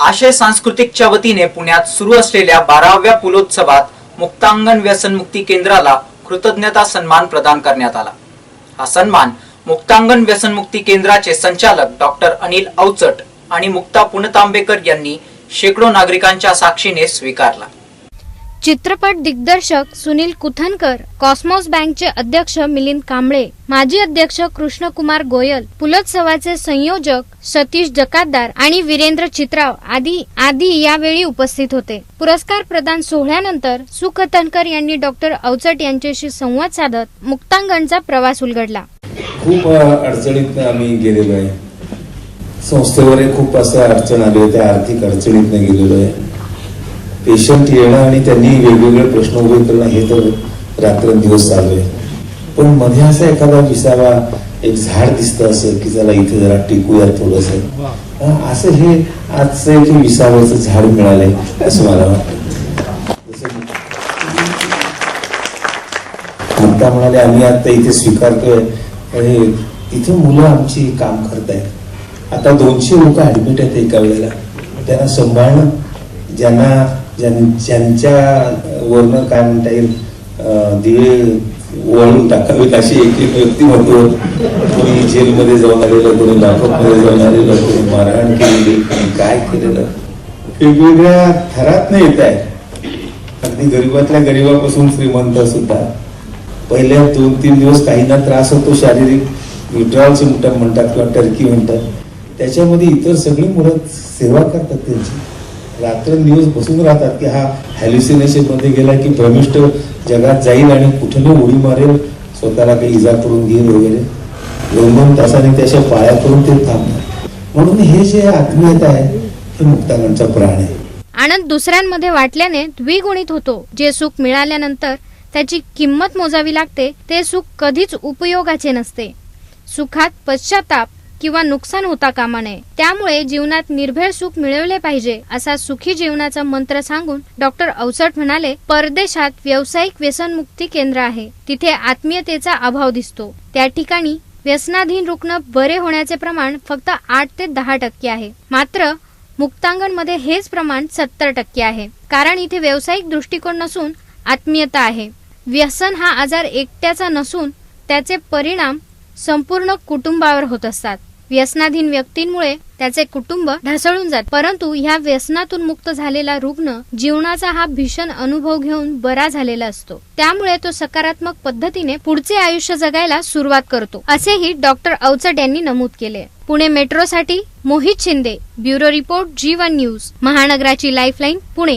आशय सांस्कृतिकच्या वतीने पुण्यात सुरू असलेल्या बाराव्या पुलोत्सवात मुक्तांगण व्यसनमुक्ती केंद्राला कृतज्ञता सन्मान प्रदान करण्यात आला. हा सन्मान मुक्तांगण व्यसनमुक्ती केंद्राचे संचालक डॉक्टर अनिल अवचट आणि मुक्ता पुणतांबेकर यांनी शेकडो नागरिकांच्या साक्षीने स्वीकारला. चित्रपट दिग्दर्शक सुनील कुथनकर कॉस्मॉस बँकचे अध्यक्ष मिलिंद कांबळे माजी अध्यक्ष कृष्णकुमार गोयल पुलोत्सवाचे संयोजक सतीश जकातदार आणि वीरेंद्र चित्राव आदी आदी यावेळी उपस्थित होते. पुरस्कार प्रदान सोहळ्यानंतर सुकथनकर यांनी डॉक्टर अवचट यांच्याशी संवाद साधत मुक्तांगणचा प्रवास उलगडला. खूप अडचणीत आम्ही गेलेलो आहे. संस्थेवर खूप असं अडचण आली होती आर्थिक अडचणीत गेलेलो आहे. पेशंट येणं आणि त्यांनी वेगवेगळे प्रश्न उभे करणं हे तर रात्रंदिवस चालू आहे. पण मध्ये असा एखादा विसावा एक झाड दिसतं असं की त्याला इथे जरा टिकूया थोडस. असं हे आजचं एक विसाव्याचं झाड मिळालंय असं मला वाटतं. आता म्हणाले आम्ही आता इथे स्वीकारतोय. आणि तिथे मुलं आमची काम करतायत. आता दोनशे लोक ऍडमिट आहेत एका वेळेला. त्यांना सांभाळणं ज्यांना ज्यांच्या वरनं काय म्हणता येईल दिवे वळून टाकावेत अशी एक एक व्यक्तिमत्व कोणी जेलमध्ये जाऊन आलेलं कोणी लाखोमध्ये जाऊन आलेलं कोणी मारहाण केलेली कोणी काय केलेलं. वेगवेगळ्या थरात नाही येत आहे अगदी गरीबातल्या गरीबापासून श्रीमंत सुद्धा. पहिल्या दोन तीन दिवस काहींना त्रास होतो शारीरिक. विड्रॉल सिमटम म्हणतात किंवा टर्की म्हणतात. त्याच्यामध्ये इतर सगळी मुलं सेवा करतात त्यांची. रात्र रात्रंदिवस बसून राहतात की हा हॅल्युसिनेशनमध्ये गेला की भ्रमिष्ट जगात जाईल आणि कुठे उडी मारेल स्वतःला काही इजा करून घेईल वगैरे. दोन दोन तासाने त्याच्या पाया करून ते थांबतात. म्हणून हे जे आत्मीयता आहे हे मुक्तांगणचा प्राण आहे. आनंद दुसऱ्यांमध्ये वाटल्याने द्विगुणित होतो. जे सुख मिळाल्यानंतर त्याची किंमत मोजावी लागते ते सुख कधीच उपयोगाचे नसते. सुखात पश्चाताप किंवा नुकसान होता कामा नये. त्यामुळे जीवनात निर्भेळ सुख मिळवले पाहिजे असा सुखी जीवनाचा मंत्र सांगून डॉक्टर अवचट म्हणाले परदेशात व्यावसायिक व्यसनमुक्ती केंद्र आहे. तिथे आत्मीयतेचा अभाव दिसतो. त्या ठिकाणी व्यसनाधीन रुग्ण बरे होण्याचे प्रमाण फक्त आठ ते दहा टक्के आहे. मात्र मुक्तांगणमध्ये हेच प्रमाण सत्तर टक्के आहे. कारण इथे व्यावसायिक दृष्टिकोन नसून आत्मीयता आहे. व्यसन हा आजार एकट्याचा नसून त्याचे परिणाम संपूर्ण कुटुंबावर होत असतात. व्यसनाधीन व्यक्तींमुळे त्याचे कुटुंब ढासळून जात. परंतु ह्या व्यसनातून मुक्त झालेला रुग्ण जीवनाचा हा भीषण अनुभव घेऊन बरा झालेला असतो. त्यामुळे तो सकारात्मक पद्धतीने पुढचे आयुष्य जगायला सुरुवात करतो. असेही डॉक्टर अवचट यांनी नमूद केले. Pune मेट्रोसाठी Mohit Shinde bureau report G one news. महानगराची lifeline Pune.